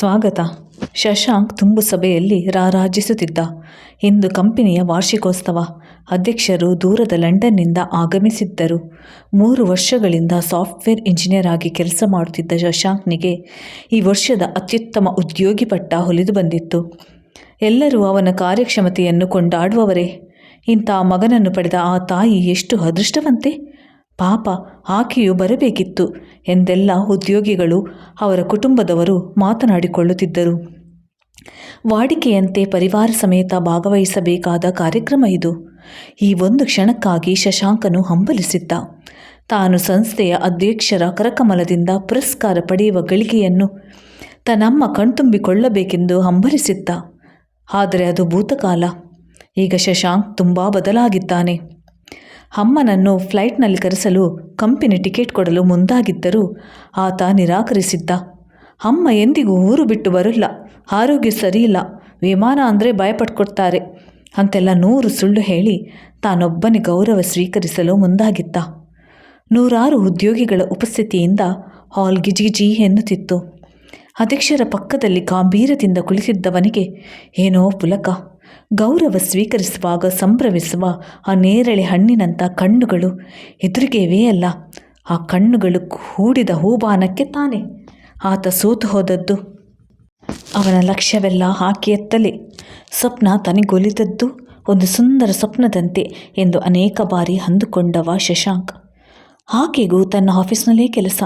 ಸ್ವಾಗತ. ಶಶಾಂಕ್ ತುಂಬು ಸಭೆಯಲ್ಲಿ ರಾರಾಜಿಸುತ್ತಿದ್ದ. ಇಂದು ಕಂಪನಿಯ ವಾರ್ಷಿಕೋತ್ಸವ. ಅಧ್ಯಕ್ಷರು ದೂರದ ಲಂಡನ್ನಿಂದ ಆಗಮಿಸಿದ್ದರು. ಮೂರು ವರ್ಷಗಳಿಂದ ಸಾಫ್ಟ್ವೇರ್ ಇಂಜಿನಿಯರ್ ಆಗಿ ಕೆಲಸ ಮಾಡುತ್ತಿದ್ದ ಶಶಾಂಕ್ನಿಗೆ ಈ ವರ್ಷದ ಅತ್ಯುತ್ತಮ ಉದ್ಯೋಗಿ ಪಟ್ಟ ಹೊಲಿದು ಬಂದಿತ್ತು. ಎಲ್ಲರೂ ಅವನ ಕಾರ್ಯಕ್ಷಮತೆಯನ್ನು ಕೊಂಡಾಡುವವರೇ. ಇಂಥ ಮಗನನ್ನು ಪಡೆದ ಆ ತಾಯಿ ಎಷ್ಟು ಅದೃಷ್ಟವಂತೆ? ಪಾಪ ಆಕೆಯು ಬರಬೇಕಿತ್ತು ಎಂದೆಲ್ಲ ಉದ್ಯೋಗಿಗಳು ಅವರ ಕುಟುಂಬದವರು ಮಾತನಾಡಿಕೊಳ್ಳುತ್ತಿದ್ದರು. ವಾಡಿಕೆಯಂತೆ ಪರಿವಾರ ಸಮೇತ ಭಾಗವಹಿಸಬೇಕಾದ ಕಾರ್ಯಕ್ರಮ ಇದು. ಈ ಒಂದು ಕ್ಷಣಕ್ಕಾಗಿ ಶಶಾಂಕನು ಹಂಬಲಿಸಿದ್ದ. ತಾನು ಸಂಸ್ಥೆಯ ಅಧ್ಯಕ್ಷರ ಕರಕಮಲದಿಂದ ಪುರಸ್ಕಾರ ಪಡೆಯುವ ಗಳಿಗೆಯನ್ನು ತನ್ನಮ್ಮ ಕಣ್ತುಂಬಿಕೊಳ್ಳಬೇಕೆಂದು ಹಂಬಲಿಸಿದ್ದ. ಆದರೆ ಅದು ಭೂತಕಾಲ. ಈಗ ಶಶಾಂಕ್ ತುಂಬ ಬದಲಾಗಿದ್ದಾನೆ. ಅಮ್ಮನನ್ನು ಫ್ಲೈಟ್ನಲ್ಲಿ ಕರೆಸಲು ಕಂಪನಿ ಟಿಕೆಟ್ ಕೊಡಲು ಮುಂದಾಗಿದ್ದರೂ. ಆತ ನಿರಾಕರಿಸಿದ್ದ. ಅಮ್ಮ ಎಂದಿಗೂ ಊರು ಬಿಟ್ಟು ಬರಲ್ಲ. ಆರೋಗ್ಯ ಸರಿಯಿಲ್ಲ. ವಿಮಾನ ಅಂದರೆ ಭಯಪಟ್ಕೊಡ್ತಾರೆ. ಅಂತೆಲ್ಲ ನೂರು ಸುಳ್ಳು ಹೇಳಿ ತಾನೊಬ್ಬನೇ ಗೌರವ ಸ್ವೀಕರಿಸಲು ಮುಂದಾಗಿದ್ದ. ನೂರಾರು ಉದ್ಯೋಗಿಗಳ ಉಪಸ್ಥಿತಿಯಿಂದ ಹಾಲ್ ಗಿಜಿಗಿಜಿ ಎನ್ನುತ್ತಿತ್ತು. ಅಧ್ಯಕ್ಷರ ಪಕ್ಕದಲ್ಲಿ ಗಾಂಭೀರ್ಯದಿಂದ ಕುಳಿತಿದ್ದವನಿಗೆ ಏನೋ ಪುಲಕ. ಗೌರವ ಸ್ವೀಕರಿಸುವಾಗ ಸಂಭ್ರಮಿಸುವ ಆ ನೇರಳೆ ಹಣ್ಣಿನಂಥ ಕಣ್ಣುಗಳು ಎದುರಿಗೆವೇ ಅಲ್ಲ. ಆ ಕಣ್ಣುಗಳು ಹೂಡಿದ ಹೂಬಾನಕ್ಕೆ ತಾನೆ. ಆತ ಸೋತು ಹೋದದ್ದು ಅವನ ಲಕ್ಷ್ಯವೆಲ್ಲ ಆಕೆಯತ್ತಲೇ ಸ್ವಪ್ನ ತನಿಗೊಲಿದದ್ದು ಒಂದು ಸುಂದರ ಸ್ವಪ್ನದಂತೆ ಎಂದು ಅನೇಕ ಬಾರಿ ಅಂದುಕೊಂಡವ ಶಶಾಂಕ್. ಆಕೆಗೂ ತನ್ನ ಆಫೀಸ್ನಲ್ಲೇ ಕೆಲಸ.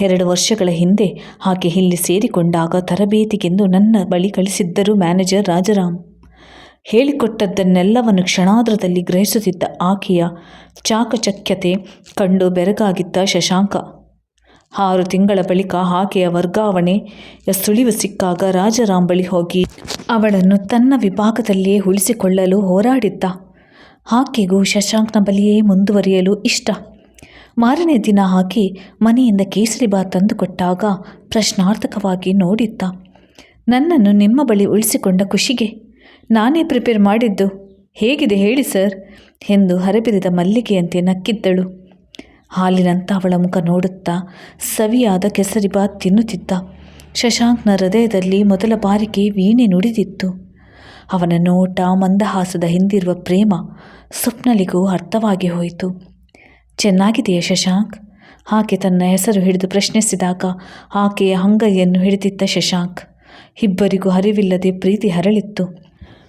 ಎರಡು ವರ್ಷಗಳ ಹಿಂದೆ ಆಕೆ ಇಲ್ಲಿ ಸೇರಿಕೊಂಡಾಗ ತರಬೇತಿಗೆಂದು ನನ್ನ ಬಳಿ ಕಳಿಸಿದ್ದರು ಮ್ಯಾನೇಜರ್ ರಾಜರಾಮ್. ಹೇಳಿಕೊಟ್ಟದ್ದನ್ನೆಲ್ಲವನ್ನು ಕ್ಷಣಾದ್ರದಲ್ಲಿ ಗ್ರಹಿಸುತ್ತಿದ್ದ ಆಕೆಯ ಚಾಕಚಕ್ಯತೆ ಕಂಡು ಬೆರಗಾಗಿದ್ದ ಶಶಾಂಕ. ಆರು ತಿಂಗಳ ಬಳಿಕ ಆಕೆಯ ವರ್ಗಾವಣೆಯ ಸುಳಿವು ಸಿಕ್ಕಾಗ ರಾಜರಾಮ್ ಬಳಿ ಹೋಗಿ ಅವಳನ್ನು ತನ್ನ ವಿಭಾಗದಲ್ಲಿಯೇ ಉಳಿಸಿಕೊಳ್ಳಲು ಹೋರಾಡಿದ್ದ. ಆಕೆಗೂ ಶಶಾಂಕ್ನ ಬಳಿಯೇ ಮುಂದುವರಿಯಲು ಇಷ್ಟ. ಮಾರನೇ ದಿನ ಆಕೆ ಮನೆಯಿಂದ ಕೇಸರಿ ಕೇಸರಿಬಾತ್ ತಂದುಕೊಟ್ಟಾಗ ಪ್ರಶ್ನಾರ್ಥಕವಾಗಿ ನೋಡಿದ್ದ. ನನ್ನನ್ನು ನಿಮ್ಮ ಬಳಿ ಉಳಿಸಿಕೊಂಡ ಖುಷಿಗೆ ನಾನೇ ಪ್ರಿಪೇರ್ ಮಾಡಿದ್ದು. ಹೇಗಿದೆ ಹೇಳಿ ಸರ್? ಎಂದು ಹರಬಿರಿದ ಮಲ್ಲಿಗೆಯಂತೆ ನಕ್ಕಿದ್ದಳು. ಹಾಲಿನಂತ ಅವಳ ಮುಖ ನೋಡುತ್ತಾ ಸವಿಯಾದ ಕೆಸರಿಬಾತ್ ತಿನ್ನುತ್ತಿದ್ದ. ಶಶಾಂಕ್ನ ಹೃದಯದಲ್ಲಿ ಮೊದಲ ಬಾರಿಗೆ ವೀಣೆ ನುಡಿದಿತ್ತು. ಅವನ ನೋಟ ಮಂದಹಾಸದ ಹಿಂದಿರುವ ಪ್ರೇಮ ಸ್ವಪ್ನಲಿಗೂ ಅರ್ಥವಾಗಿ ಹೋಯಿತು. ಚೆನ್ನಾಗಿದೆಯಾ ಶಶಾಂಕ್? ಆಕೆ ತನ್ನ ಹೆಸರು ಹಿಡಿದು ಪ್ರಶ್ನಿಸಿದಾಗ ಆಕೆಯ ಅಂಗೈಯನ್ನು ಹಿಡಿದಿದ್ದ ಶಶಾಂಕ್. ಇಬ್ಬರಿಗೂ ಅರಿವಿಲ್ಲದೆ ಪ್ರೀತಿ ಹರಳಿತ್ತು.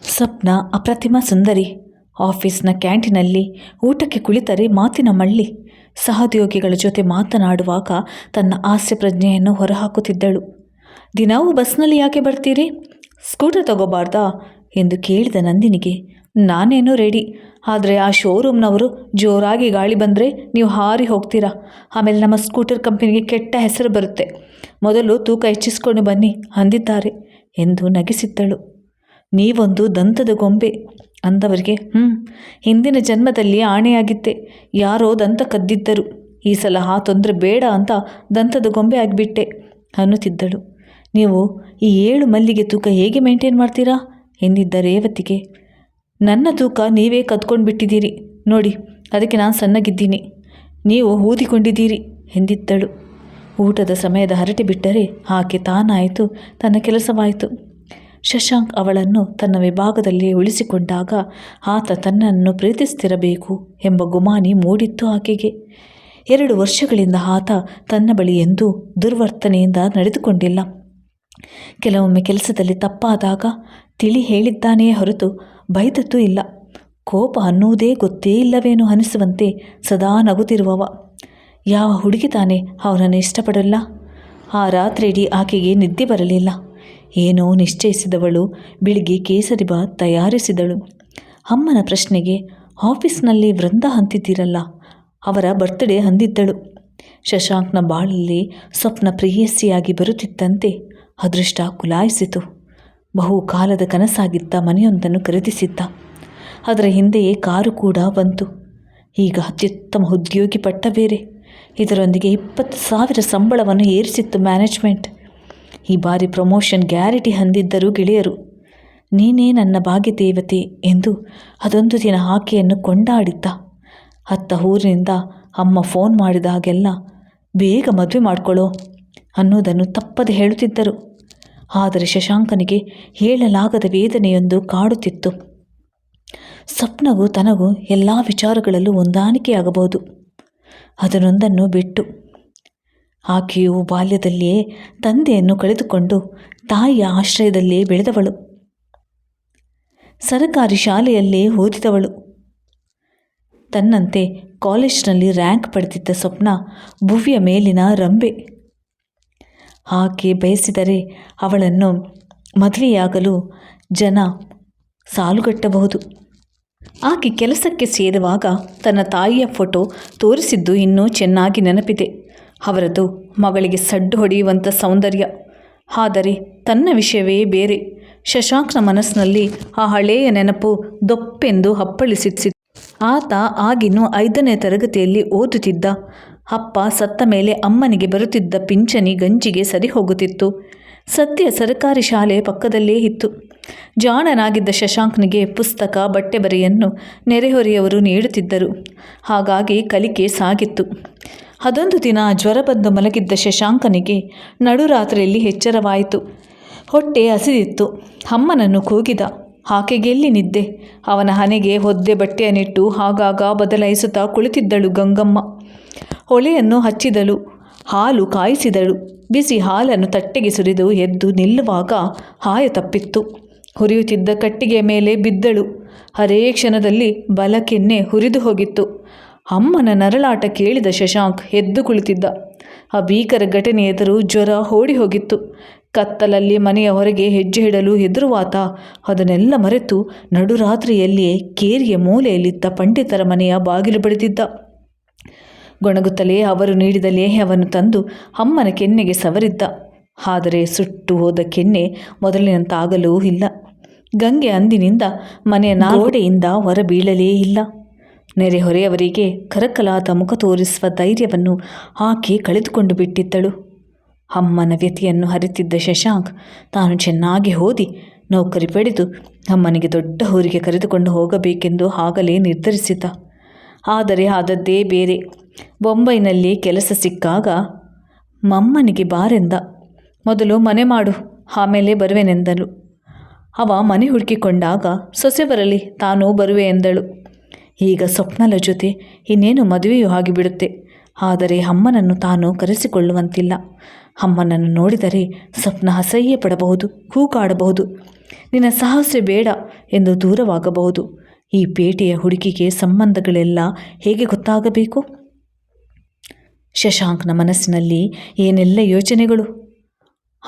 ಸ್ವಪ್ನ ಅಪ್ರತಿಮ ಸುಂದರಿ. ಆಫೀಸ್ನ ಕ್ಯಾಂಟೀನಲ್ಲಿ ಊಟಕ್ಕೆ ಕುಳಿತರೆ ಮಾತಿನ ಮಳ್ಳಿ. ಸಹೋದ್ಯೋಗಿಗಳ ಜೊತೆ ಮಾತನಾಡುವಾಗ ತನ್ನ ಹಾಸ್ಯ ಪ್ರಜ್ಞೆಯನ್ನು ಹೊರಹಾಕುತ್ತಿದ್ದಳು. ದಿನವೂ ಬಸ್ನಲ್ಲಿ ಯಾಕೆ ಬರ್ತೀರಿ? ಸ್ಕೂಟರ್ ತಗೋಬಾರ್ದಾ? ಎಂದು ಕೇಳಿದ ನಂದಿನಿಗೆ. ನಾನೇನೋ ರೆಡಿ. ಆದರೆ ಆ ಶೋರೂಮ್ನವರು ಜೋರಾಗಿ ಗಾಳಿ ಬಂದರೆ ನೀವು ಹಾರಿ ಹೋಗ್ತೀರಾ? ಆಮೇಲೆ ನಮ್ಮ ಸ್ಕೂಟರ್ ಕಂಪನಿಗೆ ಕೆಟ್ಟ ಹೆಸರು ಬರುತ್ತೆ. ಮೊದಲು ತೂಕ ಹೆಚ್ಚಿಸ್ಕೊಂಡು ಬನ್ನಿ, ಅಂದಿದ್ದಾರೆ ಎಂದು ನಗಿಸಿದ್ದಳು. ನೀವೊಂದು ದಂತದ ಗೊಂಬೆ ಅಂದವರಿಗೆ ಹ್ಞೂ ಹಿಂದಿನ ಜನ್ಮದಲ್ಲಿ ಆಣೆಯಾಗಿತ್ತೆ ಯಾರೋ ದಂತ ಕದ್ದಿದ್ದರು. ಈ ಸಲ ಆ ತೊಂದರೆ ಬೇಡ ಅಂತ ದಂತದ ಗೊಂಬೆ ಆಗಿಬಿಟ್ಟೆ, ಅನ್ನುತ್ತಿದ್ದಳು. ನೀವು ಈ ಏಳು ಮಲ್ಲಿಗೆ ತೂಕ ಹೇಗೆ ಮೇಂಟೈನ್ ಮಾಡ್ತೀರಾ? ಎಂದಿದ್ದ ರೇವತಿಗೆ. ನನ್ನ ತೂಕ ನೀವೇ ಕದ್ಕೊಂಡು ಬಿಟ್ಟಿದ್ದೀರಿ ನೋಡಿ, ಅದಕ್ಕೆ ನಾನು ಸಣ್ಣಗಿದ್ದೀನಿ. ನೀವು ಊದಿಕೊಂಡಿದ್ದೀರಿ, ಎಂದಿದ್ದಳು. ಊಟದ ಸಮಯದ ಹರಟೆ ಬಿಟ್ಟರೆ ಆಕೆ ತಾನಾಯಿತು, ತನ್ನ ಕೆಲಸವಾಯಿತು. ಶಶಾಂಕ್ ಅವಳನ್ನು ತನ್ನ ವಿಭಾಗದಲ್ಲಿ ಉಳಿಸಿಕೊಂಡಾಗ ಆತ ತನ್ನನ್ನು ಪ್ರೀತಿಸ್ತಿರಬೇಕು ಎಂಬ ಗುಮಾನಿ ಮೂಡಿತ್ತು ಆಕೆಗೆ. ಎರಡು ವರ್ಷಗಳಿಂದ ಆತ ತನ್ನ ಬಳಿ ಎಂದು ದುರ್ವರ್ತನೆಯಿಂದ ನಡೆದುಕೊಂಡಿಲ್ಲ. ಕೆಲವೊಮ್ಮೆ ಕೆಲಸದಲ್ಲಿ ತಪ್ಪಾದಾಗ ತಿಳಿ ಹೇಳಿದ್ದಾನೆಯೇ ಹೊರತು ಬೈದದ್ದು ಇಲ್ಲ. ಕೋಪ ಅನ್ನುವುದೇ ಗೊತ್ತೇ ಇಲ್ಲವೇನೋ ಅನಿಸುವಂತೆ ಸದಾ ನಗುತ್ತಿರುವವ. ಯಾವ ಹುಡುಗಿ ತಾನೇ ಅವನನ್ನು ಇಷ್ಟಪಡಲ್ಲ? ಆ ರಾತ್ರಿಯಿಡೀ ಆಕೆಗೆ ನಿದ್ದೆ ಬರಲಿಲ್ಲ. ಏನೋ ನಿಶ್ಚಯಿಸಿದವಳು ಬೆಳಿಗ್ಗೆ ಕೇಸರಿಬಾತ್ ತಯಾರಿಸಿದಳು. ಅಮ್ಮನ ಪ್ರಶ್ನೆಗೆ, ಆಫೀಸ್ನಲ್ಲಿ ವೃಂದ ಹಂತಿದ್ದೀರಲ್ಲ ಅವರ ಬರ್ತ್ಡೇ ಹಂದಿದ್ದಳು ಶಶಾಂಕ್ನ ಬಾಳಲ್ಲಿ ಸ್ವಪ್ನ ಪ್ರೇಯಸಿಯಾಗಿ ಬರುತ್ತಿದ್ದಂತೆ ಅದೃಷ್ಟ ಕುಲಾಯಿಸಿತು. ಬಹು ಕಾಲದ ಕನಸಾಗಿದ್ದ ಮನೆಯೊಂದನ್ನು ಖರೀದಿಸಿದ್ದ. ಅದರ ಹಿಂದೆಯೇ ಕಾರು ಕೂಡ ಬಂತು. ಈಗ ಅತ್ಯುತ್ತಮ ಉದ್ಯೋಗಿ ಪಟ್ಟ ಬೇರೆ. ಇದರೊಂದಿಗೆ ಇಪ್ಪತ್ತು ಸಾವಿರ ಸಂಬಳವನ್ನು ಏರಿಸಿತ್ತು ಮ್ಯಾನೇಜ್ಮೆಂಟ್ ಈ ಬಾರಿ ಪ್ರಮೋಷನ್ ಗ್ಯಾರಂಟಿ ಹೊಂದಿದ್ದರು ಗೆಳೆಯರು, ನೀನೇ ನನ್ನ ಭಾಗ್ಯ ದೇವತೆ ಎಂದು ಅದೊಂದು ದಿನ ಆಕೆಯನ್ನು ಕೊಂಡಾಡಿದ್ದ. ಅತ್ತ ಊರಿನಿಂದ ಅಮ್ಮ ಫೋನ್ ಮಾಡಿದಾಗೆಲ್ಲ ಬೇಗ ಮದುವೆ ಮಾಡಿಕೊಳ್ಳೋ ಅನ್ನೋದನ್ನು ತಪ್ಪದೆ ಹೇಳುತ್ತಿದ್ದರು. ಆದರೆ ಶಶಾಂಕನಿಗೆ ಹೇಳಲಾಗದ ವೇದನೆಯೊಂದು ಕಾಡುತ್ತಿತ್ತು. ಸ್ವಪ್ನಗೂ ತನಗೂ ಎಲ್ಲ ವಿಚಾರಗಳಲ್ಲೂ ಹೊಂದಾಣಿಕೆಯಾಗಬಹುದು. ಅದನ್ನೊಂದನ್ನು ಬಿಟ್ಟು ಆಕೆಯು ಬಾಲ್ಯದಲ್ಲಿಯೇ ತಂದೆಯನ್ನು ಕಳೆದುಕೊಂಡು ತಾಯಿಯ ಆಶ್ರಯದಲ್ಲೇ ಬೆಳೆದವಳು. ಸರಕಾರಿ ಶಾಲೆಯಲ್ಲೇ ಓದಿದವಳು. ತನ್ನಂತೆ ಕಾಲೇಜ್ನಲ್ಲಿ ರ್ಯಾಂಕ್ ಪಡೆದಿದ್ದ ಸ್ವಪ್ನ ಭುವ್ಯ ಮೇಲಿನ ರಂಬೆ. ಆಕೆ ಬಯಸಿದರೆ ಅವಳನ್ನು ಮದುವೆಯಾಗಲು ಜನ ಸಾಲುಗಟ್ಟಬಹುದು. ಆಕೆ ಕೆಲಸಕ್ಕೆ ಸೇರುವಾಗ ತನ್ನ ತಾಯಿಯ ಫೋಟೋ ತೋರಿಸಿದ್ದು ಇನ್ನೂ ಚೆನ್ನಾಗಿ ನೆನಪಿದೆ. ಅವರದು ಮಗಳಿಗೆ ಸಡ್ಡು ಹೊಡೆಯುವಂಥ ಸೌಂದರ್ಯ. ಆದರೆ ತನ್ನ ವಿಷಯವೇ ಬೇರೆ. ಶಶಾಂಕ್ನ ಮನಸ್ಸಿನಲ್ಲಿ ಆ ಹಳೆಯ ನೆನಪು ದೊಪ್ಪೆಂದು ಅಪ್ಪಳಿಸಿತ್ತು ಆತ ಆಗಿನ್ನೂ ಐದನೇ ತರಗತಿಯಲ್ಲಿ ಓದುತ್ತಿದ್ದ. ಅಪ್ಪ ಸತ್ತ ಮೇಲೆ ಅಮ್ಮನಿಗೆ ಬರುತ್ತಿದ್ದ ಪಿಂಚಣಿ ಗಂಜಿಗೆ ಸರಿ ಹೋಗುತ್ತಿತ್ತು. ಸದ್ಯ ಸರಕಾರಿ ಶಾಲೆ ಪಕ್ಕದಲ್ಲೇ ಇತ್ತು. ಜಾಣನಾಗಿದ್ದ ಶಶಾಂಕ್ನಿಗೆ ಪುಸ್ತಕ ಬಟ್ಟೆ ಬರೆಯನ್ನು ನೆರೆಹೊರೆಯವರು ನೀಡುತ್ತಿದ್ದರು. ಹಾಗಾಗಿ ಕಲಿಕೆ ಸಾಗಿತ್ತು. ಅದೊಂದು ದಿನ ಜ್ವರ ಬಂದು ಮಲಗಿದ್ದ ಶಶಾಂಕನಿಗೆ ನಡುರಾತ್ರಿಯಲ್ಲಿ ಎಚ್ಚರವಾಯಿತು. ಹೊಟ್ಟೆ ಹಸಿದಿತ್ತು. ಅಮ್ಮನನ್ನು ಕೂಗಿದ. ಆಕೆಗೆಲ್ಲಿ ನಿದ್ದೆ? ಅವನ ಹನೆಗೆ ಒದ್ದೆ ಬಟ್ಟೆಯನ್ನಿಟ್ಟು ಆಗಾಗ ಬದಲಾಯಿಸುತ್ತಾ ಕುಳಿತಿದ್ದಳು ಗಂಗಮ್ಮ. ಹೊಳೆಯನ್ನು ಹಚ್ಚಿದಳು. ಹಾಲು ಕಾಯಿಸಿದಳು. ಬಿಸಿ ಹಾಲನ್ನು ತಟ್ಟೆಗೆ ಸುರಿದು ಎದ್ದು ನಿಲ್ಲುವಾಗ ಹಾಯ ತಪ್ಪಿತ್ತು. ಹುರಿಯುತ್ತಿದ್ದ ಕಟ್ಟಿಗೆಯ ಮೇಲೆ ಬಿದ್ದಳು. ಅರೇ ಕ್ಷಣದಲ್ಲಿ ಬಲಕೆನ್ನೆ ಹುರಿದು ಹೋಗಿತ್ತು. ಅಮ್ಮನ ನರಳಾಟ ಕೇಳಿದ ಶಶಾಂಕ್ ಎದ್ದು ಕುಳಿತಿದ್ದ. ಆ ಭೀಕರ ಘಟನೆ ಎದುರು ಜ್ವರ ಓಡಿ ಹೋಗಿತ್ತು. ಕತ್ತಲಲ್ಲಿ ಮನೆಯ ಹೊರಗೆ ಹೆಜ್ಜೆ ಇಡಲು ಹೆದರುವಾತ ಅದನ್ನೆಲ್ಲ ಮರೆತು ನಡುರಾತ್ರಿಯಲ್ಲಿಯೇ ಕೇರಿಯ ಮೂಲೆಯಲ್ಲಿದ್ದ ಪಂಡಿತರ ಮನೆಯ ಬಾಗಿಲು ಬಡಿದಿದ್ದ. ಗೊಣಗುತ್ತಲೇ ಅವರು ನೀಡಿದ ಲೇಹವನ್ನು ತಂದು ಅಮ್ಮನ ಕೆನ್ನೆಗೆ ಸವರಿದ್ದ. ಆದರೆ ಸುಟ್ಟು ಹೋದ ಕೆನ್ನೆ ಮೊದಲಿನಂತಾಗಲೂ ಇಲ್ಲ. ಗಂಗೆ ಅಂದಿನಿಂದ ಮನೆಯ ನಾಗೋಡೆಯಿಂದ ಹೊರಬೀಳಲೇ ಇಲ್ಲ. ನೆರೆಹೊರೆಯವರಿಗೆ ಕರಕಲಾದ ಮುಖ ತೋರಿಸುವ ಧೈರ್ಯವನ್ನು ಆಕೆ ಕಳೆದುಕೊಂಡು ಬಿಟ್ಟಿದ್ದಳು. ಅಮ್ಮನ ವ್ಯತಿಯನ್ನು ಹರಿತಿದ್ದ ಶಶಾಂಕ್ ತಾನು ಚೆನ್ನಾಗಿ ಓದಿ ನೌಕರಿ ಪಡೆದು ಅಮ್ಮನಿಗೆ ದೊಡ್ಡ ಊರಿಗೆ ಕರೆದುಕೊಂಡು ಹೋಗಬೇಕೆಂದು ಆಗಲೇ ನಿರ್ಧರಿಸಿದ್ದ. ಆದರೆ ಆದದ್ದೇ ಬೇರೆ. ಬೊಂಬೈನಲ್ಲಿ ಕೆಲಸ ಸಿಕ್ಕಾಗ ಮಮ್ಮನಿಗೆ ಬಾರೆಂದ. ಮೊದಲು ಮನೆ ಮಾಡು, ಆಮೇಲೆ ಬರುವೆನೆಂದನು. ಅವ ಮನೆ ಹುಡುಕಿಕೊಂಡಾಗ ಸೊಸೆ ಬರಲಿ, ತಾನೂ ಬರುವೆ ಎಂದಳು. ಈಗ ಸ್ವಪ್ನಲ ಜೊತೆ ಇನ್ನೇನು ಮದುವೆಯೂ ಆಗಿಬಿಡುತ್ತೆ. ಆದರೆ ಅಮ್ಮನನ್ನು ತಾನು ಕರೆಸಿಕೊಳ್ಳುವಂತಿಲ್ಲ. ಅಮ್ಮನನ್ನು ನೋಡಿದರೆ ಸ್ವಪ್ನ ಅಸಹ್ಯ ಪಡಬಹುದು ಕೂಕಾಡಬಹುದು ನಿನ್ನ ಸಾಹಸ ಬೇಡ ಎಂದು ದೂರವಾಗಬಹುದು. ಈ ಪೇಟೆಯ ಹುಡುಗಿಗೆ ಸಂಬಂಧಗಳೆಲ್ಲ ಹೇಗೆ ಗೊತ್ತಾಗಬೇಕು? ಶಶಾಂಕ್ನ ಮನಸ್ಸಿನಲ್ಲಿ ಏನೆಲ್ಲ ಯೋಚನೆಗಳು?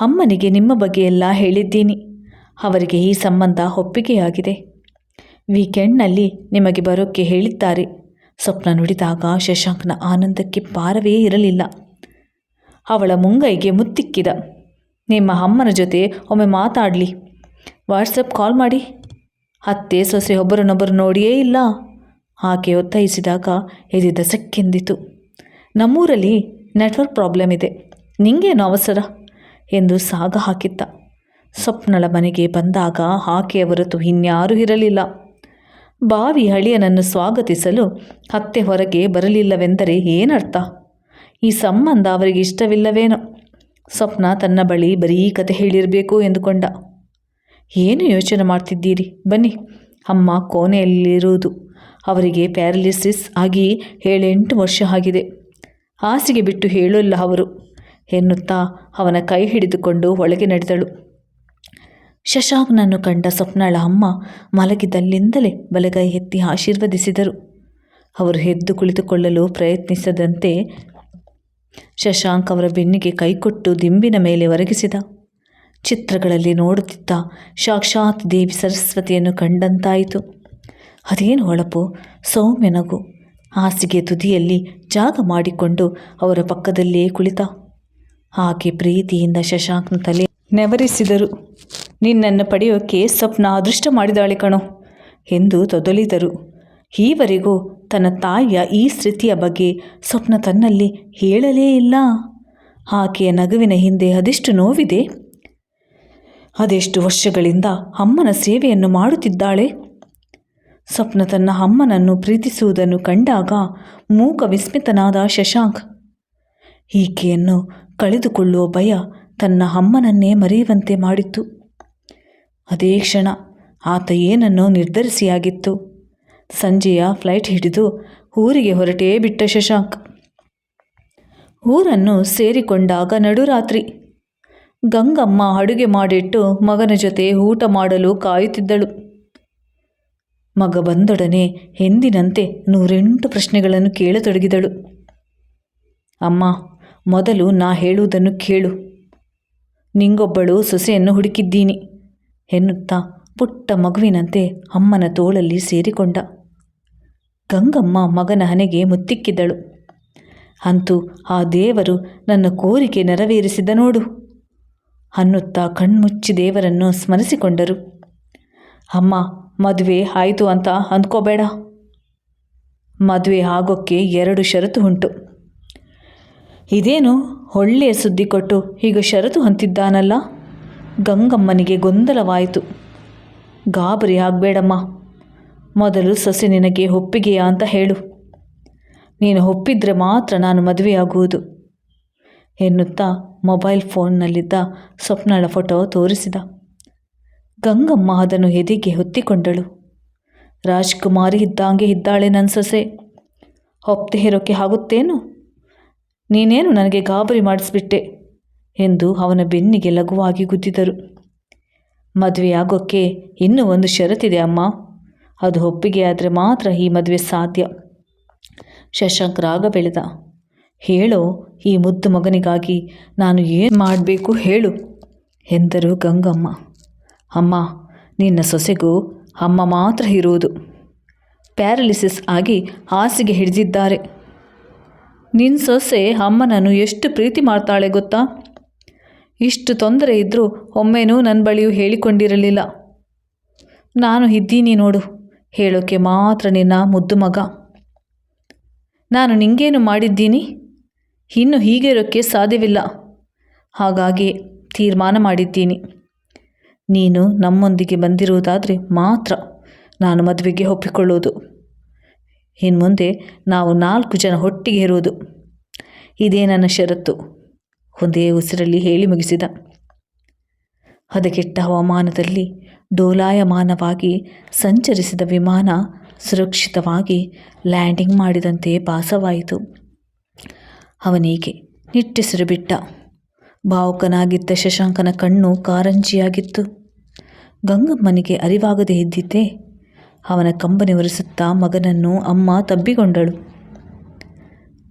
ಅಮ್ಮನಿಗೆ ನಿಮ್ಮ ಬಗ್ಗೆ ಎಲ್ಲ ಹೇಳಿದ್ದೀನಿ. ಅವರಿಗೆ ಈ ಸಂಬಂಧ ಒಪ್ಪಿಗೆಯಾಗಿದೆ. ವೀಕೆಂಡ್ನಲ್ಲಿ ನಿಮಗೆ ಬರೋಕ್ಕೆ ಹೇಳಿದ್ದಾರೆ. ಸ್ವಪ್ನ ನುಡಿದಾಗ ಶಶಾಂಕ್ನ ಆನಂದಕ್ಕೆ ಪಾರವೇ ಇರಲಿಲ್ಲ. ಅವಳ ಮುಂಗೈಗೆ ಮುತ್ತಿಕ್ಕಿದ. ನಿಮ್ಮ ಅಮ್ಮನ ಜೊತೆ ಒಮ್ಮೆ ಮಾತಾಡಲಿ. ವಾಟ್ಸಪ್ ಕಾಲ್ ಮಾಡಿ. ಅತ್ತೆ, ಸೊಸೆ ಒಬ್ಬರನ್ನೊಬ್ಬರು ನೋಡಿಯೇ ಇಲ್ಲ. ಆಕೆ ಒತ್ತಾಯಿಸಿದಾಗ ಎದೆ ದಸಕ್ಕೆಂದಿತು. ನಮ್ಮೂರಲ್ಲಿ ನೆಟ್ವರ್ಕ್ ಪ್ರಾಬ್ಲಮ್ ಇದೆ. ನಿಂಗೇನು ಅವಸರ? ಎಂದು ಸಾಗ ಹಾಕಿದ್ದ ಸ್ವಪ್ನಳ ಮನೆಗೆ ಬಂದಾಗ ಆಕೆಯ ಹೊರತು ಇನ್ಯಾರೂ ಇರಲಿಲ್ಲ. ಬಾವಿ ಹಳಿಯನನ್ನು ಸ್ವಾಗತಿಸಲು ಹತ್ತೆ ಹೊರಗೆ ಬರಲಿಲ್ಲವೆಂದರೆ ಏನರ್ಥ? ಈ ಸಂಬಂಧ ಅವರಿಗೆ ಇಷ್ಟವಿಲ್ಲವೇನೋ? ಸ್ವಪ್ನ ತನ್ನ ಬಳಿ ಬರೀ ಕತೆ ಹೇಳಿರಬೇಕು ಎಂದುಕೊಂಡ. ಏನು ಯೋಚನೆ ಮಾಡ್ತಿದ್ದೀರಿ? ಬನ್ನಿ. ಅಮ್ಮ ಕೋಣೆಯಲ್ಲಿರುವುದು. ಅವರಿಗೆ ಪ್ಯಾರಲಿಸಿಸ್ ಆಗಿ ಏಳೆಂಟು ವರ್ಷ ಆಗಿದೆ. ಹಾಸಿಗೆ ಬಿಟ್ಟು ಹೇಳೋಲ್ಲ ಅವರು. ಎನ್ನುತ್ತಾ ಅವನ ಕೈ ಹಿಡಿದುಕೊಂಡು ಒಳಗೆ ನಡೆದಳು. ಶಶಾಂಕ್ನನ್ನು ಕಂಡ ಸ್ವಪ್ನಳ ಅಮ್ಮ ಮಲಗಿದಲ್ಲಿಂದಲೇ ಬಲಗೈ ಎತ್ತಿ ಆಶೀರ್ವದಿಸಿದರು. ಅವರು ಎದ್ದು ಕುಳಿತುಕೊಳ್ಳಲು ಪ್ರಯತ್ನಿಸದಂತೆ ಶಶಾಂಕ್ ಅವರ ಬೆನ್ನಿಗೆ ಕೈಕೊಟ್ಟು ದಿಂಬಿನ ಮೇಲೆ ಒರಗಿಸಿದ. ಚಿತ್ರಗಳಲ್ಲಿ ನೋಡುತ್ತಿದ್ದ ಸಾಕ್ಷಾತ್ ದೇವಿ ಸರಸ್ವತಿಯನ್ನು ಕಂಡಂತಾಯಿತು. ಅದೇನು ಹೊಳಪು, ಸೌಮ್ಯ ನಗು. ಹಾಸಿಗೆ ತುದಿಯಲ್ಲಿ ಜಾಗ ಮಾಡಿಕೊಂಡು ಅವರ ಪಕ್ಕದಲ್ಲೇ ಕುಳಿತ. ಆಕೆ ಪ್ರೀತಿಯಿಂದ ಶಶಾಂಕ್ನ ತಲೆ ನೆವರಿಸಿದರು. ನಿನ್ನನ್ನು ಪಡೆಯೋಕೆ ಸ್ವಪ್ನ ಅದೃಷ್ಟ ಮಾಡಿದಾಳೆ ಕಣೋ ಎಂದು ತೊದಲಿದರು. ಈವರೆಗೂ ತನ್ನ ತಾಯಿಯ ಈ ಸ್ಥಿತಿಯ ಬಗ್ಗೆ ಸ್ವಪ್ನ ತನ್ನಲ್ಲಿ ಹೇಳಲೇ ಇಲ್ಲ. ಆಕೆಯ ನಗುವಿನ ಹಿಂದೆ ಅದೆಷ್ಟು ನೋವಿದೆ. ಅದೆಷ್ಟು ವರ್ಷಗಳಿಂದ ಅಮ್ಮನ ಸೇವೆಯನ್ನು ಮಾಡುತ್ತಿದ್ದಾಳೆ? ಸ್ವಪ್ನ ತನ್ನ ಅಮ್ಮನನ್ನು ಪ್ರೀತಿಸುವುದನ್ನು ಕಂಡಾಗ ಮೂಕ ವಿಸ್ಮಿತನಾದ ಶಶಾಂಕ್, ಈಕೆಯನ್ನು ಕಳೆದುಕೊಳ್ಳುವ ಭಯ ತನ್ನ ಅಮ್ಮನನ್ನೇ ಮರೆಯುವಂತೆ ಮಾಡಿತ್ತು. ಅದೇ ಕ್ಷಣ ಆತ ಏನನ್ನು ನಿರ್ಧರಿಸಿಯಾಗಿತ್ತು. ಸಂಜೆಯ ಫ್ಲೈಟ್ ಹಿಡಿದು ಊರಿಗೆ ಹೊರಟೇ ಬಿಟ್ಟ ಶಶಾಂಕ್. ಊರನ್ನು ಸೇರಿಕೊಂಡಾಗ ನಡುರಾತ್ರಿ. ಗಂಗಮ್ಮ ಅಡುಗೆ ಮಾಡಿಟ್ಟು ಮಗನ ಜೊತೆ ಊಟ ಮಾಡಲು ಕಾಯುತ್ತಿದ್ದಳು. ಮಗ ಬಂದೊಡನೆ ಎಂದಿನಂತೆ ನೂರೆಂಟು ಪ್ರಶ್ನೆಗಳನ್ನು ಕೇಳತೊಡಗಿದಳು. ಅಮ್ಮ, ಮೊದಲು ನಾ ಹೇಳುವುದನ್ನು ಕೇಳು. ನಿಂಗೊಬ್ಬಳು ಸೊಸೆಯನ್ನು ಹುಡುಕಿದ್ದೀನಿ. ಎನ್ನುತ್ತಾ ಪುಟ್ಟ ಮಗುವಿನಂತೆ ಅಮ್ಮನ ತೋಳಲ್ಲಿ ಸೇರಿಕೊಂಡ. ಗಂಗಮ್ಮ ಮಗನ ಹನೆಗೆ ಮುತ್ತಿಕ್ಕಿದಳು ಅಂತೂ ಆ ದೇವರು ನನ್ನ ಕೋರಿಕೆ ನೆರವೇರಿಸಿದ ನೋಡು ಅನ್ನುತ್ತಾ ಕಣ್ಮುಚ್ಚಿ ದೇವರನ್ನು ಸ್ಮರಿಸಿಕೊಂಡರು. ಅಮ್ಮ, ಮದುವೆ ಆಯಿತು ಅಂತ ಅಂದ್ಕೋಬೇಡ. ಮದುವೆ ಆಗೋಕ್ಕೆ ಎರಡು ಷರತ್ತು ಉಂಟು. ಇದೇನು ಒಳ್ಳೆಯ ಸುದ್ದಿ ಕೊಟ್ಟು ಈಗ ಷರತ್ತು ಅಂತಿದ್ದಾನಲ್ಲ? ಗಂಗಮ್ಮನಿಗೆ ಗೊಂದಲವಾಯಿತು. ಗಾಬರಿ ಆಗಬೇಡಮ್ಮ. ಮೊದಲು ಸೊಸೆ ನಿನಗೆ ಒಪ್ಪಿಗೆಯಾ ಅಂತ ಹೇಳು. ನೀನು ಒಪ್ಪಿದ್ರೆ ಮಾತ್ರ ನಾನು ಮದುವೆಯಾಗುವುದು. ಎನ್ನುತ್ತಾ ಮೊಬೈಲ್ ಫೋನ್ನಲ್ಲಿದ್ದ ಸ್ವಪ್ನಳ ಫೋಟೋ ತೋರಿಸಿದ. ಗಂಗಮ್ಮ ಅದನ್ನು ಎದೆಗೆ ಹೊತ್ತಿಕೊಂಡಳು. ರಾಜ್ಕುಮಾರಿ ಇದ್ದಂಗೆ ಇದ್ದಾಳೆ ನನ್ನ ಸೊಸೆ. ಒಪ್ತೆ ಇರೋಕ್ಕೆ ಆಗುತ್ತೇನು? ನೀನೇನು ನನಗೆ ಗಾಬರಿ ಮಾಡಿಸ್ಬಿಟ್ಟೆ. ಎಂದು ಅವನ ಬೆನ್ನಿಗೆ ಲಘುವಾಗಿ ಗುದ್ದಿದರು. ಮದುವೆಯಾಗೋಕ್ಕೆ ಇನ್ನೂ ಒಂದು ಷರತ್ತಿದೆ ಅಮ್ಮ. ಅದು ಒಪ್ಪಿಗೆ ಆದರೆ ಮಾತ್ರ ಈ ಮದುವೆ ಸಾಧ್ಯ. ಶಶಾಂಕ್ ರಾಗ ಬೆಳೆದ. ಹೇಳೋ ಈ ಮುದ್ದು ಮಗನಿಗಾಗಿ ನಾನು ಏನು ಮಾಡಬೇಕು ಹೇಳು ಎಂದರು ಗಂಗಮ್ಮ. ಅಮ್ಮ, ನಿನ್ನ ಸೊಸೆಗೂ ಅಮ್ಮ ಮಾತ್ರ ಇರುವುದು. ಪ್ಯಾರಲಿಸಿಸ್ ಆಗಿ ಹಾಸಿಗೆ ಹಿಡಿದಿದ್ದಾರೆ. ನಿನ್ನ ಸೊಸೆ ಅಮ್ಮನನ್ನು ಎಷ್ಟು ಪ್ರೀತಿ ಮಾಡ್ತಾಳೆ ಗೊತ್ತಾ? ಇಷ್ಟು ತೊಂದರೆ ಇದ್ದರೂ ಒಮ್ಮೆನೂ ನನ್ನ ಬಳಿಯೂ ಹೇಳಿಕೊಂಡಿರಲಿಲ್ಲ. ನಾನು ಇದ್ದೀನಿ ನೋಡು, ಹೇಳೋಕೆ ಮಾತ್ರ ನಿನ್ನ ಮುದ್ದು ಮಗ. ನಾನು ನಿಂಗೇನು ಮಾಡಿದ್ದೀನಿ? ಇನ್ನು ಹೀಗೆ ಇರೋಕ್ಕೆ ಸಾಧ್ಯವಿಲ್ಲ. ಹಾಗಾಗಿ ತೀರ್ಮಾನ ಮಾಡಿದ್ದೀನಿ. ನೀನು ನಮ್ಮೊಂದಿಗೆ ಬಂದಿರುವುದಾದರೆ ಮಾತ್ರ ನಾನು ಮದುವೆಗೆ ಒಪ್ಪಿಕೊಳ್ಳೋದು. ಇನ್ನು ಮುಂದೆ ನಾವು ನಾಲ್ಕು ಜನ ಒಟ್ಟಿಗೆ ಇರುವುದು ಇದೇ ನನ್ನ ಷರತ್ತು. ಒಂದೇ ಉಸಿರಲ್ಲಿ ಹೇಳಿ ಮುಗಿಸಿದ. ಹದಗೆಟ್ಟ ಹವಾಮಾನದಲ್ಲಿ ಡೋಲಾಯಮಾನವಾಗಿ ಸಂಚರಿಸಿದ ವಿಮಾನ ಸುರಕ್ಷಿತವಾಗಿ ಲ್ಯಾಂಡಿಂಗ್ ಮಾಡಿದಂತೆ ಭಾಸವಾಯಿತು. ಅವನಿಗೆ ನಿಟ್ಟೆಸರು ಬಿಟ್ಟ ಭಾವುಕನಾಗಿದ್ದ ಶಶಾಂಕನ ಕಣ್ಣು ಕಾರಂಜಿಯಾಗಿತ್ತು. ಗಂಗಮ್ಮನಿಗೆ ಅರಿವಾಗದೇ ಇದ್ದಿದ್ದೇ ಅವನ ಕಂಬನಿ ಒರೆಸುತ್ತಾ ಮಗನನ್ನು ಅಮ್ಮ ತಬ್ಬಿಕೊಂಡಳು.